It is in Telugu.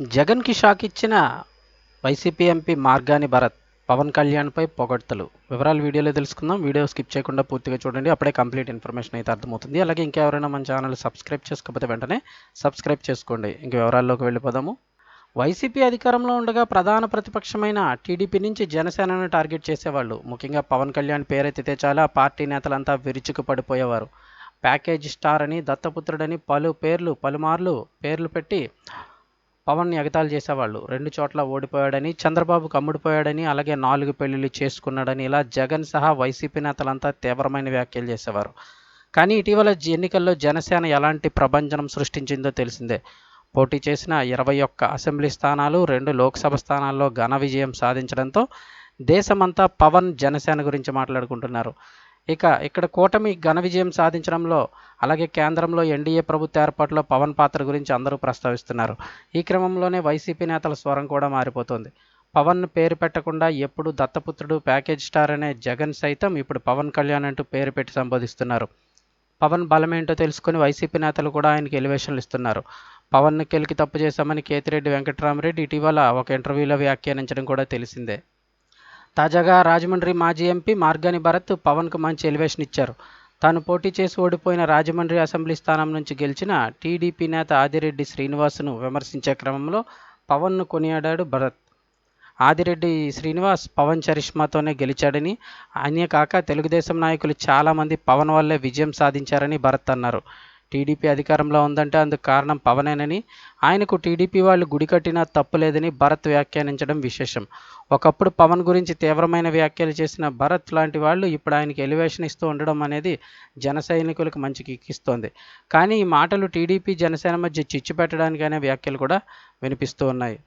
జగన్కి షాక్ ఇచ్చిన వైసీపీ ఎంపీ మార్గాని భరత్ పవన్ కళ్యాణ్పై పొగడ్తలు. వివరాలు వీడియోలో తెలుసుకుందాం. వీడియో స్కిప్ చేయకుండా పూర్తిగా చూడండి. అప్పుడే కంప్లీట్ ఇన్ఫర్మేషన్ అయితే అర్థమవుతుంది. అలాగే ఇంకెవరైనా మన ఛానల్ సబ్స్క్రైబ్ చేసుకోకపోతే వెంటనే సబ్స్క్రైబ్ చేసుకోండి. ఇంక వివరాల్లోకి వెళ్ళిపోదాము. వైసీపీ అధికారంలో ఉండగా ప్రధాన ప్రతిపక్షమైన టీడీపీ నుంచి జనసేనను టార్గెట్ చేసేవాళ్ళు. ముఖ్యంగా పవన్ కళ్యాణ్ పేరెత్తితే చాలా పార్టీ నేతలంతా విరుచుకు పడిపోయేవారు. ప్యాకేజ్ స్టార్ అని దత్తపుత్రుడని పలు పేర్లు పలుమార్లు పేర్లు పెట్టి పవన్ ఎగతాళి చేసేవాళ్ళు. రెండు చోట్ల ఓడిపోయాడని చంద్రబాబు కమ్ముడిపోయాడని అలాగే నాలుగు పెళ్ళిళ్ళు చేసుకున్నాడని ఇలా జగన్ సహా వైసీపీ నేతలంతా తీవ్రమైన వ్యాఖ్యలు చేసేవారు. కానీ ఇటీవల ఎన్నికల్లో జనసేన ఎలాంటి ప్రభంజనం సృష్టించిందో తెలిసిందే. పోటీ చేసిన ఇరవై ఒక్క అసెంబ్లీ స్థానాలు రెండు లోక్సభ స్థానాల్లో ఘన విజయం సాధించడంతో దేశమంతా పవన్ జనసేన గురించి మాట్లాడుకుంటున్నారు. ఇక ఇక్కడ కూటమి ఘన విజయం సాధించడంలో అలాగే కేంద్రంలో ఎన్డీఏ ప్రభుత్వ ఏర్పాటులో పవన్ పాత్ర గురించి అందరూ ప్రస్తావిస్తున్నారు. ఈ క్రమంలోనే వైసీపీ నేతల స్వరం కూడా మారిపోతుంది. పవన్ పేరు పెట్టకుండా ఎప్పుడు దత్తపుత్రుడు ప్యాకేజ్ స్టార్ అనే జగన్ సైతం ఇప్పుడు పవన్ కళ్యాణ్ అంటూ పేరు పెట్టి సంబోధిస్తున్నారు. పవన్ బలమేంటో తెలుసుకుని వైసీపీ నేతలు కూడా ఆయనకి ఎలివేషన్లు ఇస్తున్నారు. పవన్ కెలికి తప్పు చేశామని కేతిరెడ్డి వెంకటరామరెడ్డి ఇటీవల ఒక ఇంటర్వ్యూలో వ్యాఖ్యానించడం కూడా తెలిసిందే. తాజాగా రాజమండ్రి మాజీ ఎంపీ మార్గాని భరత్ పవన్కు మంచి ఎలివేషన్ ఇచ్చారు. తాను పోటీ చేసి ఓడిపోయిన రాజమండ్రి అసెంబ్లీ స్థానం నుంచి గెలిచిన టీడీపీ నేత ఆదిరెడ్డి శ్రీనివాస్ను విమర్శించే క్రమంలో పవన్ను కొనియాడాడు భరత్. ఆదిరెడ్డి శ్రీనివాస్ పవన్ చరిష్మాతోనే గెలిచాడని అనే కాక తెలుగుదేశం నాయకులు చాలామంది పవన్ వల్లే విజయం సాధించారని భరత్ అన్నారు. టీడీపీ అధికారంలో ఉందంటే అందుకు కారణం పవనేనని ఆయనకు టీడీపీ వాళ్ళు గుడి కట్టినా తప్పులేదని భరత్ వ్యాఖ్యానించడం విశేషం. ఒకప్పుడు పవన్ గురించి తీవ్రమైన వ్యాఖ్యలు చేసిన భరత్ లాంటి వాళ్ళు ఇప్పుడు ఆయనకి ఎలివేషన్ ఇస్తూ ఉండడం అనేది జన సైనికులకు మంచి కిక్కిస్తోంది కానీ ఈ మాటలు టీడీపీ జనసేన మధ్య చిచ్చు పెట్టడానికి వ్యాఖ్యలు కూడా వినిపిస్తూ ఉన్నాయి.